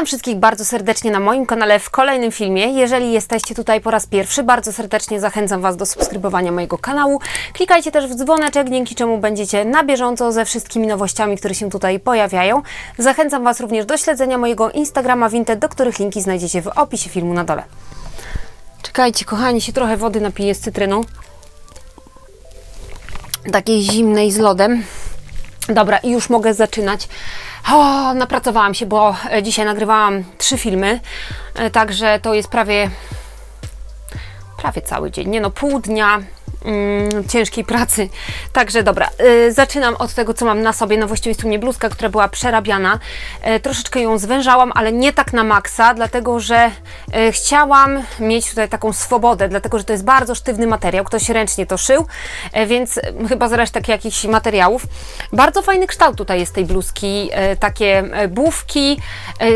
Witam wszystkich bardzo serdecznie na moim kanale w kolejnym filmie. Jeżeli jesteście tutaj po raz pierwszy, bardzo serdecznie zachęcam Was do subskrybowania mojego kanału. Klikajcie też w dzwoneczek, dzięki czemu będziecie na bieżąco ze wszystkimi nowościami, które się tutaj pojawiają. Zachęcam Was również do śledzenia mojego Instagrama Vinted, do których linki znajdziecie w opisie filmu na dole. Czekajcie, kochani, się trochę wody napiję z cytryną. Takiej zimnej z lodem. Dobra, i już mogę zaczynać. O, napracowałam się, bo e, dzisiaj nagrywałam trzy filmy, e, także to jest prawie prawie cały dzień, nie no, pół dnia mm, ciężkiej pracy. Także dobra, y, zaczynam od tego, co mam na sobie. No właściwie jest u mnie bluzka, która była przerabiana. E, troszeczkę ją zwężałam, ale nie tak na maksa, dlatego że e, chciałam mieć tutaj taką swobodę, dlatego że to jest bardzo sztywny materiał. Ktoś ręcznie to szył, e, więc chyba z resztek jakichś materiałów. Bardzo fajny kształt tutaj jest tej bluzki. Takie bufki,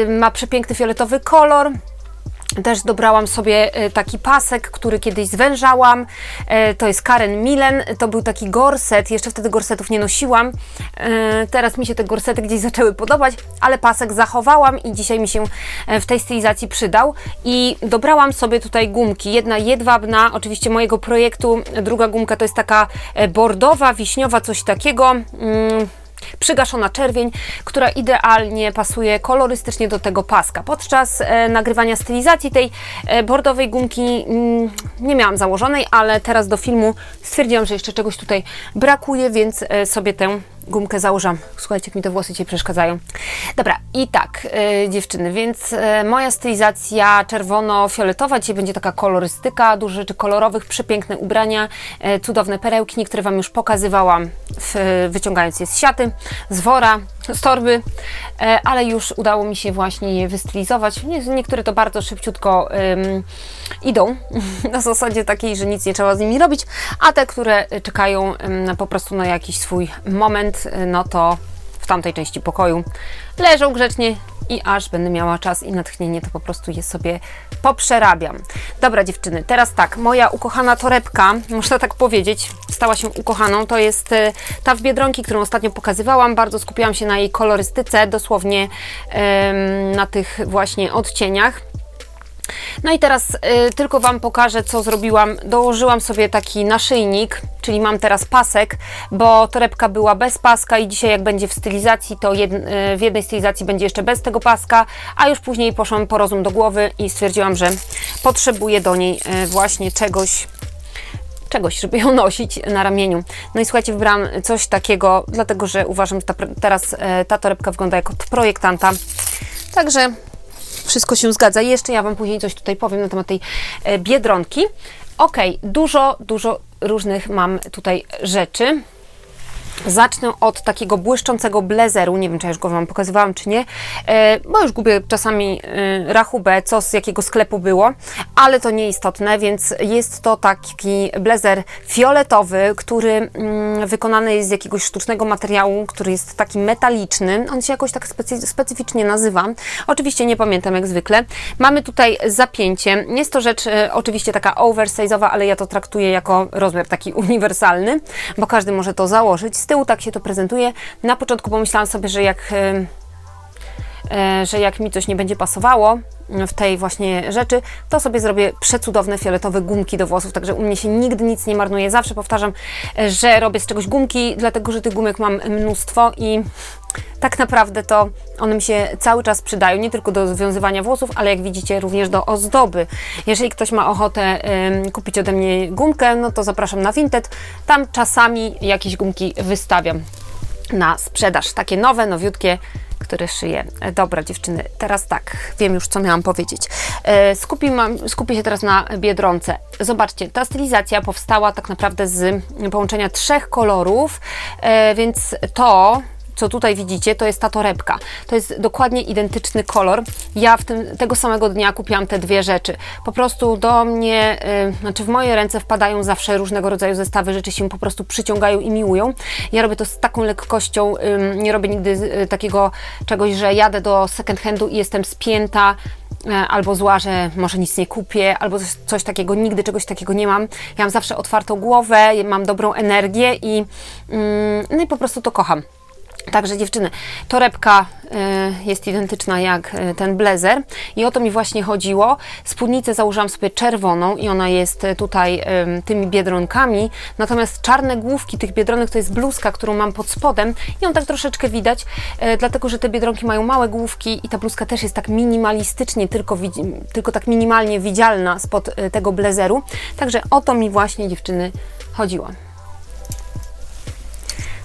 ma przepiękny fioletowy kolor. Też dobrałam sobie e, taki pasek, który kiedyś zwężałam. E, To jest Karen Milen. To był taki gorset. Jeszcze wtedy gorsetów nie nosiłam. E, Teraz mi się te gorsety gdzieś zaczęły podobać, ale pasek zachowałam i dzisiaj mi się w tej stylizacji przydał. I dobrałam sobie tutaj gumki. Jedna jedwabna, oczywiście mojego projektu. Druga gumka to jest taka bordowa, wiśniowa, coś takiego. Przygaszona czerwień, która idealnie pasuje kolorystycznie do tego paska. Podczas e, nagrywania stylizacji tej e, bordowej gumki mm, nie miałam założonej, ale teraz do filmu stwierdziłam, że jeszcze czegoś tutaj brakuje, więc e, sobie tę gumkę założam. Słuchajcie, jak mi te włosy dzisiaj przeszkadzają. Dobra, i tak, e, dziewczyny, więc e, moja stylizacja czerwono-fioletowa, dzisiaj będzie taka kolorystyka, dużo rzeczy kolorowych, przepiękne ubrania, cudowne perełki, niektóre Wam już pokazywałam, w, wyciągając je z siaty, z wora, z torby, e, ale już udało mi się właśnie je wystylizować. Nie- Niektóre to bardzo szybciutko idą, na zasadzie takiej, że nic nie trzeba z nimi robić, a te, które czekają po prostu na jakiś swój moment, y, no to w tamtej części pokoju leżą grzecznie i aż będę miała czas i natchnienie, to po prostu je sobie poprzerabiam. Dobra dziewczyny, teraz tak, moja ukochana torebka, można tak powiedzieć, stała się ukochaną, to jest y, ta w Biedronki, którą ostatnio pokazywałam, bardzo skupiłam się na jej kolorystyce, dosłownie na tych właśnie odcieniach. No i teraz y, tylko Wam pokażę, co zrobiłam. Dołożyłam sobie taki naszyjnik, czyli mam teraz pasek, bo torebka była bez paska i dzisiaj jak będzie w stylizacji, to jed, y, w jednej stylizacji będzie jeszcze bez tego paska, a już później poszłam po rozum do głowy i stwierdziłam, że potrzebuję do niej y, właśnie czegoś, czegoś, żeby ją nosić na ramieniu. No i słuchajcie, wybrałam coś takiego, dlatego że uważam, że ta, teraz e, ta torebka wygląda jak od projektanta. Także wszystko się zgadza. Jeszcze ja Wam później coś tutaj powiem na temat tej e, biedronki. Ok, dużo, dużo różnych mam tutaj rzeczy. Zacznę od takiego błyszczącego blazeru. Nie wiem, czy ja już go Wam pokazywałam, czy nie, e, bo już gubię czasami e, rachubę, co z jakiego sklepu było, ale to nieistotne, więc jest to taki blazer fioletowy, który mm, wykonany jest z jakiegoś sztucznego materiału, który jest taki metaliczny. On się jakoś tak specy, specyficznie nazywa. Oczywiście nie pamiętam jak zwykle. Mamy tutaj zapięcie. Jest to rzecz e, oczywiście taka oversize'owa, ale ja to traktuję jako rozmiar taki uniwersalny, bo każdy może to założyć. Z tyłu tak się to prezentuje. Na początku pomyślałam sobie, że jak, że jak mi coś nie będzie pasowało w tej właśnie rzeczy, to sobie zrobię przecudowne fioletowe gumki do włosów, także u mnie się nigdy nic nie marnuje. Zawsze powtarzam, e, że robię z czegoś gumki, dlatego że tych gumek mam mnóstwo i tak naprawdę to one mi się cały czas przydają, nie tylko do związywania włosów, ale jak widzicie również do ozdoby. Jeżeli ktoś ma ochotę em, kupić ode mnie gumkę, no to zapraszam na Vinted. Tam czasami jakieś gumki wystawiam na sprzedaż. Takie nowe, nowiutkie, które szyję. E, Dobra dziewczyny, teraz tak, wiem już co miałam powiedzieć. E, Skupi, mam, skupię się teraz na Biedronce. Zobaczcie, ta stylizacja powstała tak naprawdę z połączenia trzech kolorów, e, więc to co tutaj widzicie, to jest ta torebka. To jest dokładnie identyczny kolor. Ja w tym, tego samego dnia kupiłam te dwie rzeczy. Po prostu do mnie, y, znaczy w moje ręce wpadają zawsze różnego rodzaju zestawy, rzeczy się po prostu przyciągają i miłują. Ja robię to z taką lekkością, ym, nie robię nigdy y, takiego czegoś, że jadę do second handu i jestem spięta, e, albo zła, że może nic nie kupię, albo coś, coś takiego, nigdy czegoś takiego nie mam. Ja mam zawsze otwartą głowę, mam dobrą energię i, mm, no i po prostu to kocham. Także dziewczyny, torebka y, jest identyczna jak y, ten blazer i o to mi właśnie chodziło. Spódnicę założyłam sobie czerwoną i ona jest y, tutaj tymi biedronkami, natomiast czarne główki tych biedronek to jest bluzka, którą mam pod spodem i ją tak troszeczkę widać, dlatego że te biedronki mają małe główki i ta bluzka też jest tak minimalistycznie, tylko, tylko tak minimalnie widzialna spod tego blazeru. Także o to mi właśnie dziewczyny chodziło.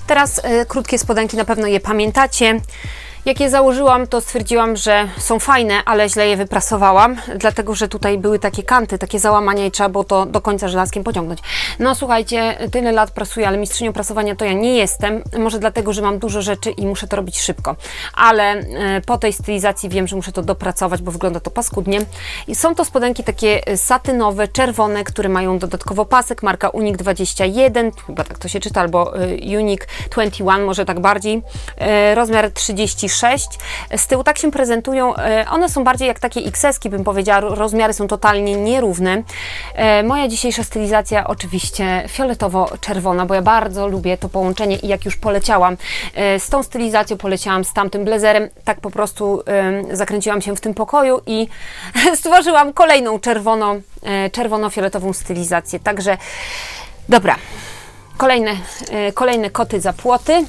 Teraz e, krótkie spodenki, na pewno je pamiętacie. Jak je założyłam, to stwierdziłam, że są fajne, ale źle je wyprasowałam, dlatego że tutaj były takie kanty, takie załamania i trzeba było to do końca żelazkiem pociągnąć. No słuchajcie, tyle lat prasuję, ale mistrzynią prasowania to ja nie jestem. Może dlatego, że mam dużo rzeczy i muszę to robić szybko. Ale e, po tej stylizacji wiem, że muszę to dopracować, bo wygląda to paskudnie. I są to spodenki takie e, satynowe, czerwone, które mają dodatkowo pasek, marka Unik 21, chyba tak to się czyta, albo e, Unik 21, może tak bardziej. Rozmiar 36. Z tyłu tak się prezentują. E, One są bardziej jak takie XS-ki, bym powiedziała. Rozmiary są totalnie nierówne. E, Moja dzisiejsza stylizacja oczywiście fioletowo-czerwona, bo ja bardzo lubię to połączenie i jak już poleciałam e, z tą stylizacją, poleciałam z tamtym blazerem, tak po prostu zakręciłam się w tym pokoju i stworzyłam kolejną czerwono, czerwono-fioletową stylizację. Także dobra, kolejne, kolejne koty za płoty.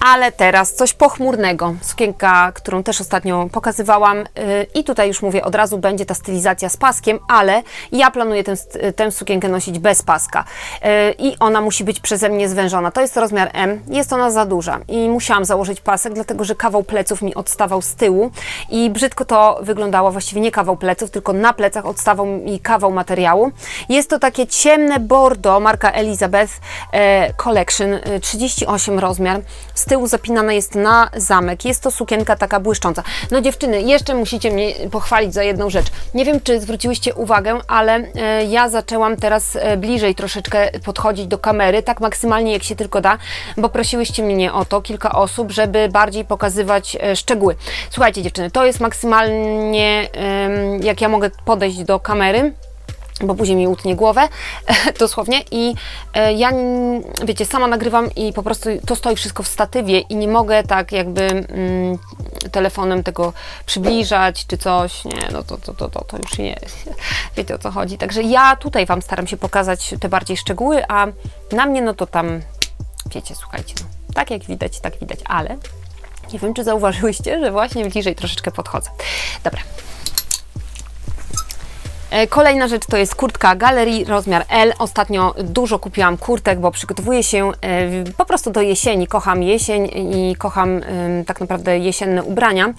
Ale teraz coś pochmurnego. Sukienka, którą też ostatnio pokazywałam. Yy, I tutaj już mówię, od razu będzie ta stylizacja z paskiem, ale ja planuję tę, tę sukienkę nosić bez paska. Yy, I ona musi być przeze mnie zwężona. To jest rozmiar M. Jest ona za duża. I musiałam założyć pasek, dlatego że kawał pleców mi odstawał z tyłu. I brzydko to wyglądało. Właściwie nie kawał pleców, tylko na plecach odstawał mi kawał materiału. Jest to takie ciemne bordo, marka Elizabeth e, Collection, e, 38 rozmiar. Tyłu zapinana jest na zamek. Jest to sukienka taka błyszcząca. No dziewczyny, jeszcze musicie mnie pochwalić za jedną rzecz. Nie wiem, czy zwróciłyście uwagę, ale e, ja zaczęłam teraz e, bliżej troszeczkę podchodzić do kamery, tak maksymalnie jak się tylko da, bo prosiłyście mnie o to, kilka osób, żeby bardziej pokazywać e, szczegóły. Słuchajcie dziewczyny, to jest maksymalnie jak ja mogę podejść do kamery bo później mi utnie głowę, dosłownie. I e, ja, wiecie, sama nagrywam i po prostu to stoi wszystko w statywie i nie mogę tak jakby mm, telefonem tego przybliżać czy coś. Nie, no to, to, to, to, to już nie, wiecie o co chodzi. Także ja tutaj Wam staram się pokazać te bardziej szczegóły, a na mnie no to tam, wiecie, słuchajcie, no, tak jak widać, tak widać, ale nie wiem, czy zauważyłyście, że właśnie bliżej troszeczkę podchodzę. Dobra, Kolejna rzecz to jest kurtka Galerii, rozmiar L. Ostatnio dużo kupiłam kurtek, bo przygotowuję się e, po prostu do jesieni. Kocham jesień i kocham tak naprawdę jesienne ubrania.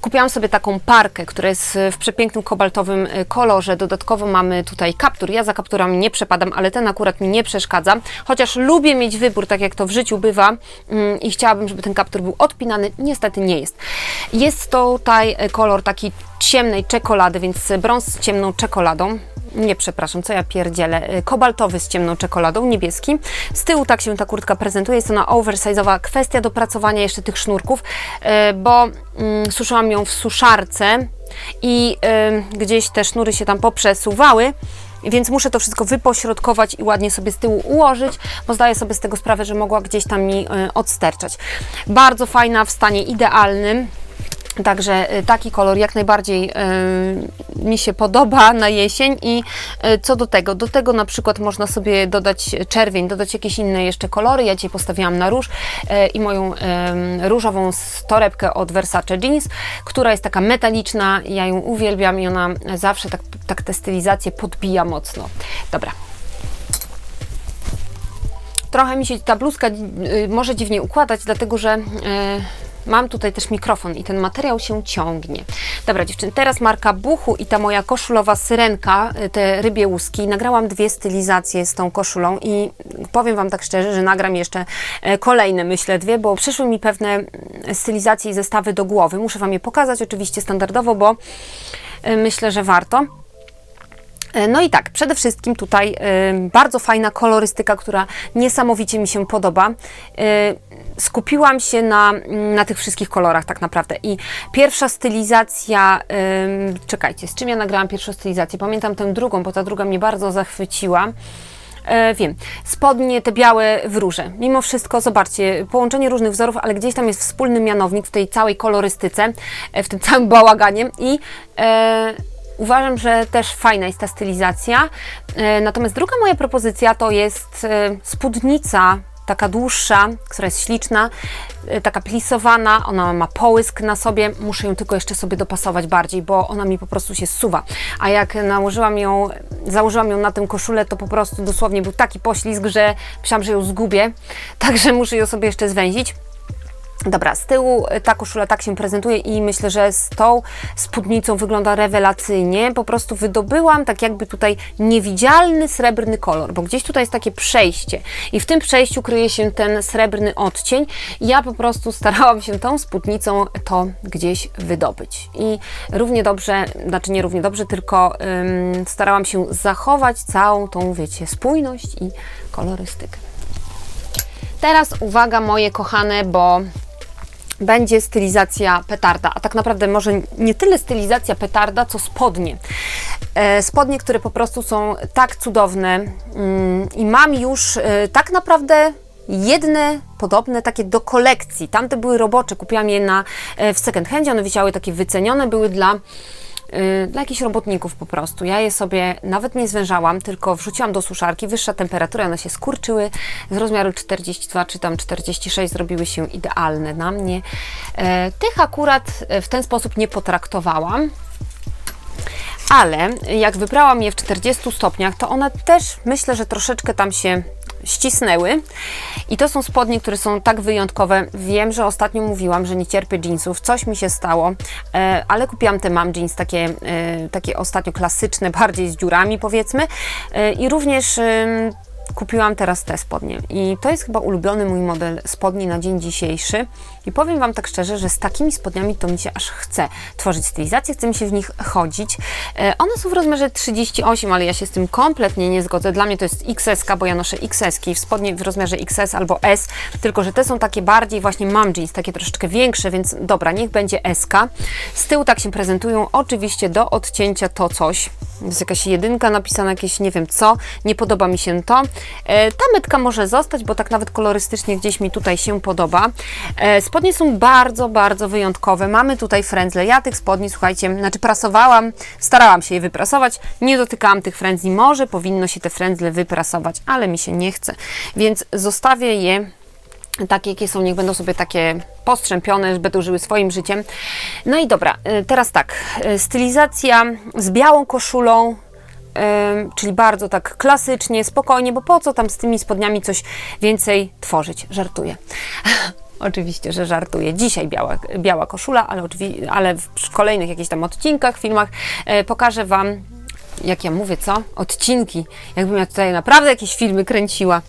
Kupiłam sobie taką parkę, która jest w przepięknym kobaltowym e, kolorze. Dodatkowo mamy tutaj kaptur. Ja za kapturami nie przepadam, ale ten akurat mi nie przeszkadza. Chociaż lubię mieć wybór, tak jak to w życiu bywa mm, i chciałabym, żeby ten kaptur był odpinany. Niestety nie jest. Jest tutaj e, kolor taki ciemnej czekolady, więc brąz z ciemną czekoladą. Nie, przepraszam, co ja pierdzielę. Y, Kobaltowy z ciemną czekoladą, niebieski. Z tyłu tak się ta kurtka prezentuje. Jest ona oversize'owa. Kwestia dopracowania jeszcze tych sznurków, y, bo mm, suszyłam ją w suszarce i y, gdzieś te sznury się tam poprzesuwały. Więc muszę to wszystko wypośrodkować i ładnie sobie z tyłu ułożyć, bo zdaję sobie z tego sprawę, że mogła gdzieś tam mi odsterczać. Bardzo fajna, w stanie idealnym. Także y, taki kolor jak najbardziej y, mi się podoba na jesień i y, co do tego, do tego na przykład można sobie dodać czerwień, dodać jakieś inne jeszcze kolory. Ja dzisiaj postawiłam na róż y, i moją y, różową torebkę od Versace Jeans, która jest taka metaliczna, ja ją uwielbiam i ona zawsze tak, tak tę stylizację podbija mocno. Dobra, trochę mi się ta bluzka y, może dziwnie układać, dlatego że y, mam tutaj też mikrofon i ten materiał się ciągnie. Dobra dziewczyny, teraz marka Buchu i ta moja koszulowa syrenka, y, te rybie łuski. Nagrałam dwie stylizacje z tą koszulą i powiem Wam tak szczerze, że nagram jeszcze e, kolejne, myślę, dwie, bo przyszły mi pewne mm, stylizacje i zestawy do głowy. Muszę Wam je pokazać oczywiście standardowo, bo y, myślę, że warto. E, No i tak, przede wszystkim tutaj e, bardzo fajna kolorystyka, która niesamowicie mi się podoba. E, Skupiłam się na, na tych wszystkich kolorach tak naprawdę. I pierwsza stylizacja, czekajcie, z czym ja nagrałam pierwszą stylizację? Pamiętam tę drugą, bo ta druga mnie bardzo zachwyciła. E, wiem. Spodnie te białe w róże. Mimo wszystko, zobaczcie, połączenie różnych wzorów, ale gdzieś tam jest wspólny mianownik w tej całej kolorystyce, w tym całym bałaganie i e, uważam, że też fajna jest ta stylizacja. E, natomiast druga moja propozycja to jest e, spódnica taka dłuższa, która jest śliczna, e, taka plisowana, ona ma połysk na sobie, muszę ją tylko jeszcze sobie dopasować bardziej, bo ona mi po prostu się zsuwa. A jak nałożyłam ją, założyłam ją na tę koszulę, to po prostu dosłownie był taki poślizg, że myślałam, że ją zgubię, także muszę ją sobie jeszcze zwęzić. Dobra, z tyłu ta koszula tak się prezentuje i myślę, że z tą spódnicą wygląda rewelacyjnie. Po prostu wydobyłam tak jakby tutaj niewidzialny srebrny kolor, bo gdzieś tutaj jest takie przejście i w tym przejściu kryje się ten srebrny odcień. Ja po prostu starałam się tą spódnicą to gdzieś wydobyć. I równie dobrze, znaczy nie równie dobrze, tylko ym, starałam się zachować całą tą, wiecie, spójność i kolorystykę. Teraz uwaga moje kochane, bo będzie stylizacja petarda, a tak naprawdę może nie tyle stylizacja petarda, co spodnie. E, spodnie, które po prostu są tak cudowne mm, i mam już e, tak naprawdę jedne podobne takie do kolekcji. Tamte były robocze, kupiłam je na, e, w second handzie, one wisiały takie wycenione, były dla dla jakichś robotników po prostu. Ja je sobie nawet nie zwężałam, tylko wrzuciłam do suszarki, wyższa temperatura, one się skurczyły z rozmiaru 42 czy tam 46 zrobiły się idealne na mnie. E, Tych akurat e, w ten sposób nie potraktowałam. Ale jak wybrałam je w 40 stopniach, to one też myślę, że troszeczkę tam się ścisnęły. I to są spodnie, które są tak wyjątkowe. Wiem, że ostatnio mówiłam, że nie cierpię jeansów. Coś mi się stało, e, ale kupiłam te mam jeans, takie, e, takie ostatnio klasyczne, bardziej z dziurami powiedzmy. E, I również kupiłam teraz te spodnie. I to jest chyba ulubiony mój model spodni na dzień dzisiejszy. I powiem Wam tak szczerze, że z takimi spodniami to mi się aż chce tworzyć stylizację, chce mi się w nich chodzić. E, one są w rozmiarze 38, ale ja się z tym kompletnie nie zgodzę. Dla mnie to jest XS, bo ja noszę XS, w spodnie w rozmiarze XS albo S, tylko że te są takie bardziej właśnie mam jeans, takie troszeczkę większe, więc dobra, niech będzie SK. Z tyłu tak się prezentują, oczywiście do odcięcia to coś. Jest jakaś jedynka napisana, jakieś nie wiem co, nie podoba mi się to. E, ta metka może zostać, bo tak nawet kolorystycznie gdzieś mi tutaj się podoba. E, spodnie są bardzo, bardzo wyjątkowe. Mamy tutaj frędzle. Ja tych spodni, słuchajcie, znaczy prasowałam, starałam się je wyprasować, nie dotykałam tych frędzli. Może powinno się te frędzle wyprasować, ale mi się nie chce, więc zostawię je takie, jakie są, niech będą sobie takie postrzępione, będą żyły swoim życiem. No i dobra, y, teraz tak, stylizacja z białą koszulą, czyli bardzo tak klasycznie, spokojnie, bo po co tam z tymi spodniami coś więcej tworzyć? Żartuję. Oczywiście, że żartuję. Dzisiaj biała, biała koszula, ale, ale w kolejnych jakichś tam odcinkach, filmach e, pokażę Wam, jak ja mówię, co? Odcinki. Jakbym ja tutaj naprawdę jakieś filmy kręciła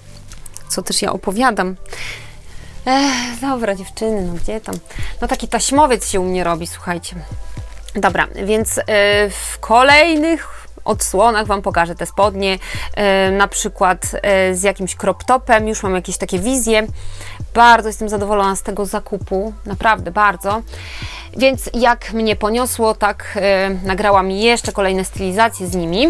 co też ja opowiadam. Ech, dobra, dziewczyny, no gdzie tam? No taki taśmowiec się u mnie robi, słuchajcie. Dobra, więc e, w kolejnych odsłonach Wam pokażę te spodnie, e, na przykład e, z jakimś crop topem, już mam jakieś takie wizje. Bardzo jestem zadowolona z tego zakupu, naprawdę bardzo. Więc jak mnie poniosło, tak e, nagrałam jeszcze kolejne stylizacje z nimi.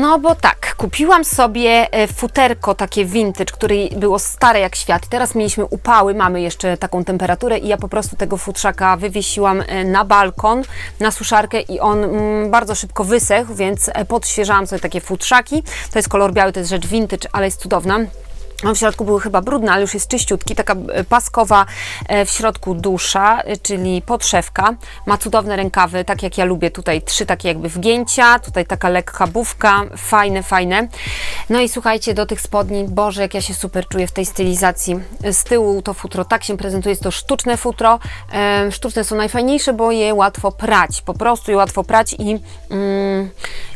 No bo tak, kupiłam sobie e, futerko takie vintage, które było stare jak świat. Teraz mieliśmy upały, mamy jeszcze taką temperaturę i ja po prostu tego futrzaka wywiesiłam e, na balkon, na suszarkę i on mm, bardzo szybko wysechł, więc e, podświeżałam sobie takie futrzaki. To jest kolor biały, to jest rzecz vintage, ale jest cudowna. On w środku były chyba brudne, ale już jest czyściutki, taka e, paskowa e, w środku dusza, e, czyli podszewka. Ma cudowne rękawy, tak jak ja lubię. Tutaj trzy takie jakby wgięcia, tutaj taka lekka bufka, fajne, fajne. No i słuchajcie, do tych spodni, Boże, jak ja się super czuję w tej stylizacji. Z tyłu to futro tak się prezentuje, jest to sztuczne futro. Sztuczne są najfajniejsze, bo je łatwo prać, po prostu je łatwo prać i, mm,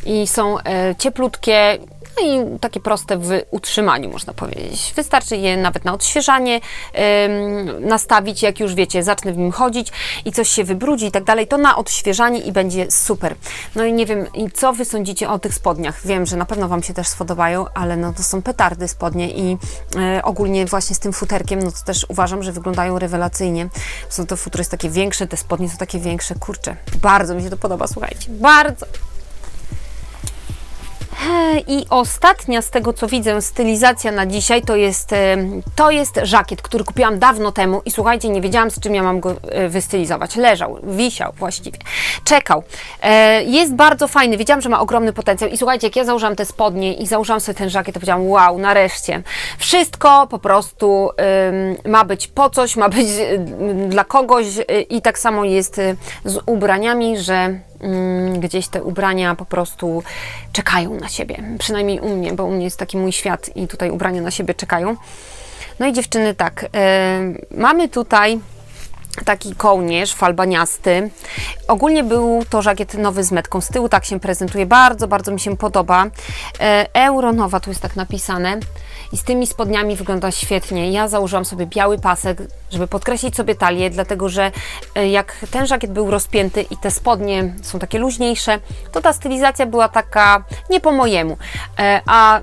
i są cieplutkie, no i takie proste w utrzymaniu, można powiedzieć. Wystarczy je nawet na odświeżanie nastawić, jak już wiecie, zacznę w nim chodzić i coś się wybrudzi i tak dalej, to na odświeżanie i będzie super. No i nie wiem, co Wy sądzicie o tych spodniach? Wiem, że na pewno Wam się też spodobają, ale no to są petardy spodnie i y, ogólnie właśnie z tym futerkiem, no to też uważam, że wyglądają rewelacyjnie. Są to futro jest takie większe, te spodnie są takie większe, kurczę, bardzo mi się to podoba, słuchajcie, bardzo. I ostatnia z tego, co widzę, stylizacja na dzisiaj to jest, e, to jest żakiet, który kupiłam dawno temu i słuchajcie, nie wiedziałam z czym ja mam go e, wystylizować. Leżał, wisiał właściwie, czekał. E, Jest bardzo fajny, wiedziałam, że ma ogromny potencjał i słuchajcie, jak ja założyłam te spodnie i założyłam sobie ten żakiet, to powiedziałam, wow, nareszcie. Wszystko po prostu ma być po coś, ma być dla kogoś i tak samo jest z ubraniami, że gdzieś te ubrania po prostu czekają na siebie. Przynajmniej u mnie, bo u mnie jest taki mój świat i tutaj ubrania na siebie czekają. No i dziewczyny, tak, y, mamy tutaj taki kołnierz falbaniasty. Ogólnie był to żakiet nowy z metką z tyłu, tak się prezentuje. Bardzo, bardzo mi się podoba. E, Euronowa, tu jest tak napisane. I z tymi spodniami wygląda świetnie. Ja założyłam sobie biały pasek, żeby podkreślić sobie talię, dlatego że e, jak ten żakiet był rozpięty i te spodnie są takie luźniejsze, to ta stylizacja była taka nie po mojemu. E, A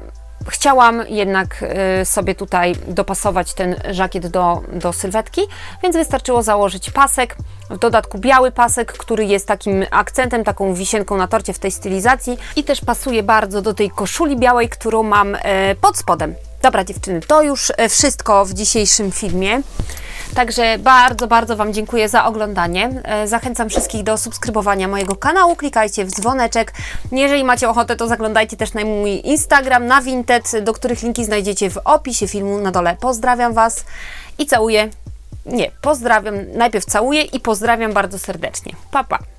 Chciałam jednak y, sobie tutaj dopasować ten żakiet do, do sylwetki, więc wystarczyło założyć pasek, w dodatku biały pasek, który jest takim akcentem, taką wisienką na torcie w tej stylizacji i też pasuje bardzo do tej koszuli białej, którą mam e, pod spodem. Dobra dziewczyny, to już e, wszystko w dzisiejszym filmie. Także bardzo, bardzo Wam dziękuję za oglądanie. E, Zachęcam wszystkich do subskrybowania mojego kanału. Klikajcie w dzwoneczek. Jeżeli macie ochotę, to zaglądajcie też na mój Instagram, na Vinted, do których linki znajdziecie w opisie filmu na dole. Pozdrawiam Was i całuję. Nie, pozdrawiam. Najpierw całuję i pozdrawiam bardzo serdecznie. Pa, pa.